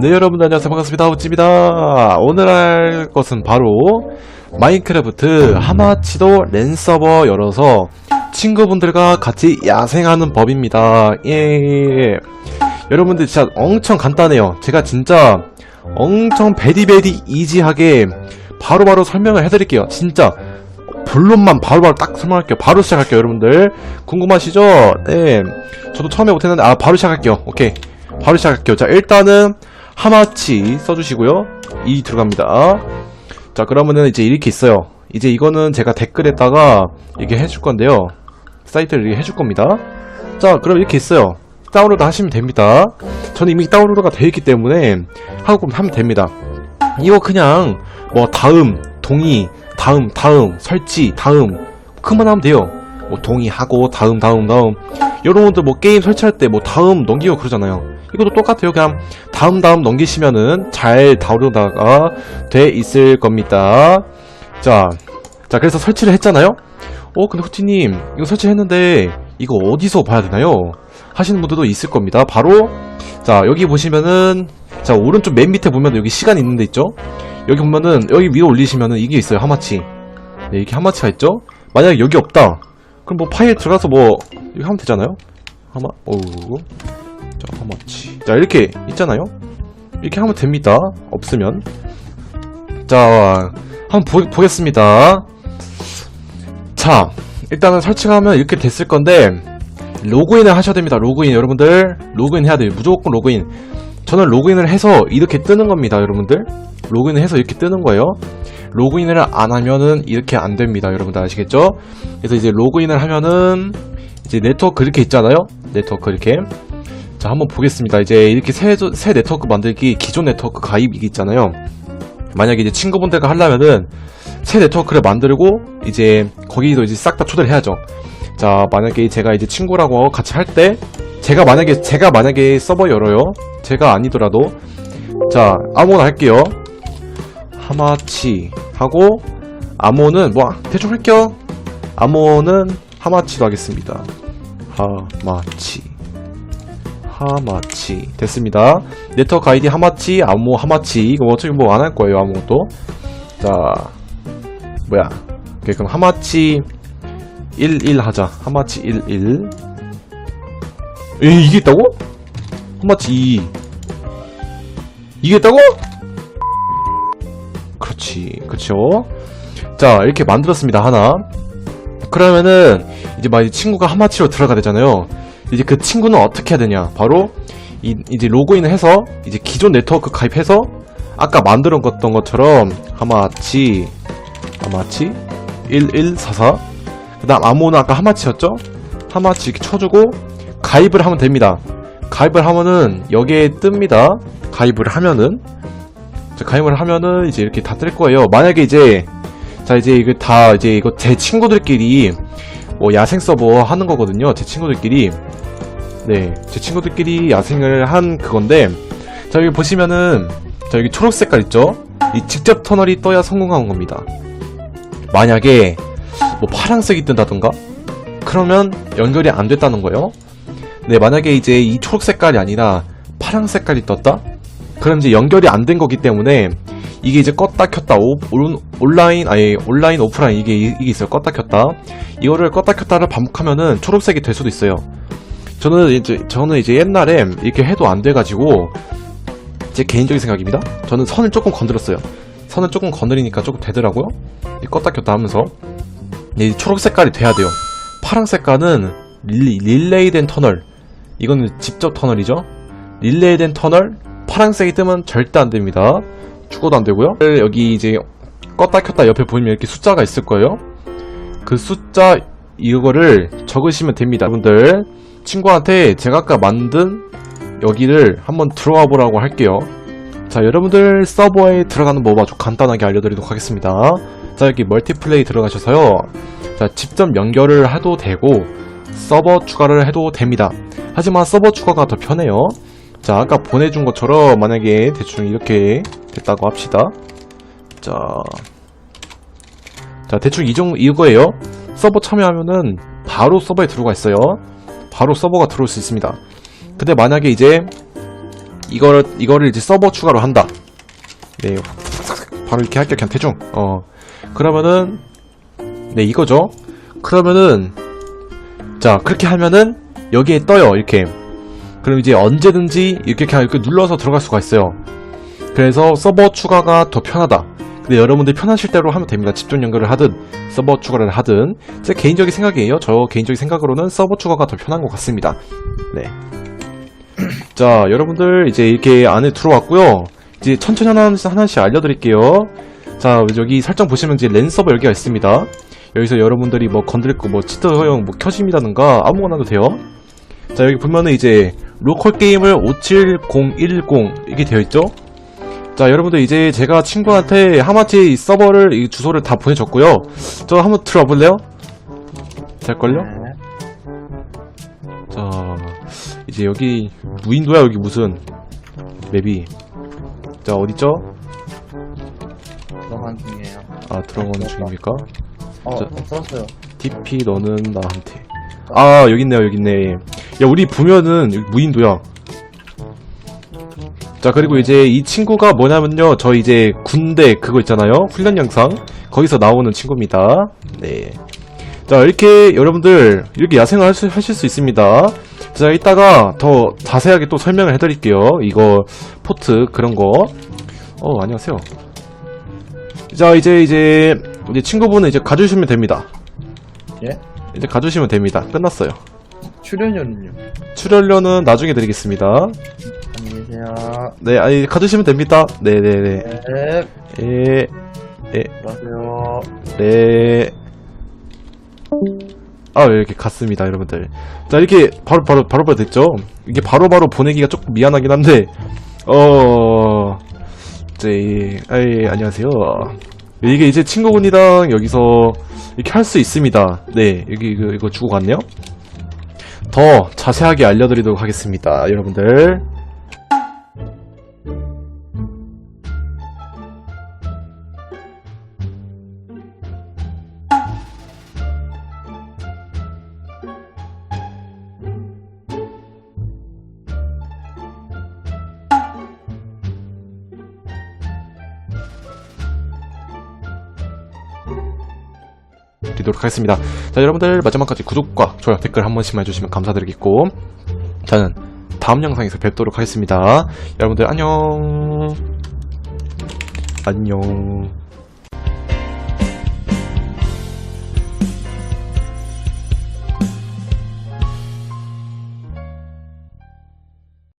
네 여러분 안녕하세요. 반갑습니다. 우찌입니다. 오늘 할 것은 바로 마인크래프트 하마치도 랜 서버 열어서 친구분들과 같이 야생하는 법입니다. 예 여러분들 진짜 엄청 간단해요. 제가 진짜 엄청 베디베디 이지하게 바로바로 설명을 해드릴게요. 진짜 본론만 바로 바로 딱 설명할게요. 바로 시작할게요 여러분들. 궁금하시죠? 네. 저도 처음에 못했는데 아 바로 시작할게요. 오케이. 바로 시작할게요. 자 일단은 하마치 써주시고요. 이 들어갑니다. 자, 그러면은 이제 이렇게 있어요. 이제 이거는 제가 댓글에다가 이게 해줄 건데요. 사이트를 이렇게 해줄 겁니다. 자, 그럼 이렇게 있어요. 다운로드 하시면 됩니다. 저는 이미 다운로드가 되어 있기 때문에 하고 하면 됩니다. 이거 그냥 뭐 다음, 동의, 다음, 다음, 설치, 다음 그만 하면 돼요. 뭐 동의하고 다음, 다음, 다음. 여러분들 뭐 게임 설치할 때 뭐 다음 넘기고 그러잖아요. 이것도 똑같아요. 그냥 다음 다음 넘기시면은 잘 다운로드가 돼 있을 겁니다. 자, 자 그래서 설치를 했잖아요. 어 근데 후티님 이거 설치했는데 이거 어디서 봐야 되나요? 하시는 분들도 있을 겁니다. 바로 자 여기 보시면은 자 오른쪽 맨 밑에 보면 여기 시간 있는 데 있죠? 여기 보면은 여기 위로 올리시면은 이게 있어요 하마치. 네 이렇게 하마치가 있죠? 만약에 여기 없다. 그럼 뭐 파일 들어가서 뭐 이렇게 하면 되잖아요. 하마 어우 자, 하마치. 자, 이렇게 있잖아요? 이렇게 하면 됩니다. 없으면. 자, 한번 보, 보겠습니다. 자, 일단은 설치하면 이렇게 됐을 건데, 로그인을 하셔야 됩니다. 로그인, 여러분들. 로그인 해야 돼요. 무조건 로그인. 저는 로그인을 해서 이렇게 뜨는 겁니다, 여러분들. 로그인을 해서 이렇게 뜨는 거예요. 로그인을 안 하면은 이렇게 안 됩니다, 여러분들 아시겠죠? 그래서 이제 로그인을 하면은, 이제 네트워크 이렇게 있잖아요? 네트워크 이렇게. 자 한번 보겠습니다. 이제 이렇게 새, 새 네트워크 만들기 기존 네트워크 가입이 있잖아요. 만약에 이제 친구분들과 하려면은 새 네트워크를 만들고 이제 거기도 이제 싹 다 초대를 해야죠. 자 만약에 제가 이제 친구라고 같이 할 때 제가 만약에 제가 만약에 서버 열어요. 제가 아니더라도. 자 아무거나 할게요. 하마치 하고 암호는 뭐 대충 할게요. 암호는 하마치로 하겠습니다. 하마치 하마치. 됐습니다. 네트워크 아이디 하마치 암호 하마치. 이거 어차피 뭐 안 할 거예요 아무것도. 자 뭐야. 오케이 그럼 하마치 11 하자. 하마치 11 에 이게 있다고? 하마치 2 이게 있다고? 그렇지 그쵸 자 이렇게 만들었습니다 하나. 그러면은 이제 막 친구가 하마치로 들어가 되잖아요 이제 그 친구는 어떻게 해야 되냐? 바로 이, 이제 로그인을 해서 이제 기존 네트워크 가입해서 아까 만들었던 것처럼 하마치 하마치? 1144 그 다음 암호는 아까 하마치였죠? 하마치 이렇게 쳐주고 가입을 하면 됩니다. 가입을 하면은 여기에 뜹니다. 가입을 하면은. 자, 가입을 하면은 이제 이렇게 다 뜰 거예요. 만약에 이제 자 이제 이거 다 이제 이거 제 친구들끼리 뭐 야생 서버 하는 거거든요 제 친구들끼리 네, 제 친구들끼리 야생을 한 그건데 자 여기 보시면은 자 여기 초록 색깔 있죠? 이 직접 터널이 떠야 성공한 겁니다. 만약에 뭐 파란색이 뜬다던가 그러면 연결이 안 됐다는 거예요. 네, 만약에 이제 이 초록 색깔이 아니라 파란 색깔이 떴다? 그럼 이제 연결이 안 된 거기 때문에 이게 이제 껐다 켰다 오, 올, 온라인 아니 온라인 오프라인 이게 이게 있어요 껐다 켰다 이거를 껐다 켰다를 반복하면은 초록색이 될 수도 있어요 저는 이제 저는 이제 옛날에 이렇게 해도 안 돼가지고 제 개인적인 생각입니다. 저는 선을 조금 건드렸어요. 선을 조금 건드리니까 조금 되더라고요. 껐다 켰다 하면서 이 초록 색깔이 돼야 돼요. 파란 색깔은 릴리, 릴레이된 터널. 이거는 직접 터널이죠. 릴레이된 터널 파란색이 뜨면 절대 안 됩니다. 죽어도 안 되고요. 여기 이제 껐다 켰다 옆에 보이면 이렇게 숫자가 있을 거예요. 그 숫자 이거를 적으시면 됩니다. 여러분들 친구한테 제가 아까 만든 여기를 한번 들어와 보라고 할게요. 자, 여러분들 서버에 들어가는 법 아주 간단하게 알려드리도록 하겠습니다. 자, 여기 멀티플레이 들어가셔서요. 자, 직접 연결을 해도 되고 서버 추가를 해도 됩니다. 하지만 서버 추가가 더 편해요. 자, 아까 보내준 것처럼 만약에 대충 이렇게 됐다고 합시다. 자, 자 대충 이 정도 이거예요. 서버 참여하면은 바로 서버에 들어가 있어요. 바로 서버가 들어올 수 있습니다. 근데 만약에 이제 이거를 이거를 이제 서버 추가로 한다. 네, 바로 이렇게 할게요. 그냥 대충. 어, 그러면은 네 이거죠. 그러면은 자 그렇게 하면은 여기에 떠요 이렇게. 그럼 이제 언제든지 이렇게 그냥 이렇게 눌러서 들어갈 수가 있어요. 그래서 서버 추가가 더 편하다. 근데 여러분들 편하실 대로 하면 됩니다. 집중 연결을 하든 서버 추가를 하든 제 개인적인 생각이에요. 저 개인적인 생각으로는 서버 추가가 더 편한 것 같습니다. 네. 자, 여러분들 이제 이렇게 안에 들어왔고요. 이제 천천히 하나씩, 하나씩 알려드릴게요. 자, 여기 설정 보시면 이제 랜 서버 열기가 있습니다. 여기서 여러분들이 뭐 건드릴 거, 뭐 치트 허용, 뭐 켜짐이라든가 아무거나 해도 돼요. 자, 여기 보면은 이제 로컬 게임을 57010 이게 되어 있죠. 자, 여러분들 이제 제가 친구한테 하마치 이 서버를 이 주소를 다 보내줬고요. 저 한번 들어와 볼래요? 될걸요? 자, 이제 여기 무인도야 여기 무슨 맵이. 자, 어디죠? 들어간 중이에요. 아, 들어가는 중입니까? 어, 저- 저... 썼어요. TP 너는 나한테. 아, 여기 있네요, 여기 있네. 야, 우리 보면은 여기 무인도야. 자, 그리고 이제 이 친구가 뭐냐면요. 저 이제 군대 그거 있잖아요. 훈련 영상. 거기서 나오는 친구입니다. 네. 자, 이렇게 여러분들 이렇게 야생을 할 수- 하실 수 있습니다. 자, 이따가 더 자세하게 또 설명을 해드릴게요. 이거 포트 그런 거. 어, 안녕하세요. 자, 이제 이제 이제 친구분은 이제 가주시면 됩니다. 예? 이제 가주시면 됩니다. 끝났어요. 출연료는요? 출연료는 나중에 드리겠습니다. 안녕히 계세요. 네, 아니, 가주시면 됩니다. 네 네 네. 네, 예, 들어가세요. 네. 아, 이렇게 갔습니다, 여러분들. 자, 이렇게 바로, 바로, 바로, 바로 됐죠? 이게 바로 바로 보내기가 조금 미안하긴 한데, 어, 이제, 아이, 안녕하세요. 이게 이제 친구분이랑 여기서 이렇게 할 수 있습니다. 네, 여기 이거, 이거 주고 갔네요? 더 자세하게 알려드리도록 하겠습니다, 여러분들. 드리도록 하겠습니다. 자, 여러분들 마지막까지 구독과 좋아요, 댓글 한 번씩만 해주시면 감사드리겠고, 저는 다음 영상에서 뵙도록 하겠습니다. 여러분들 안녕. 안녕.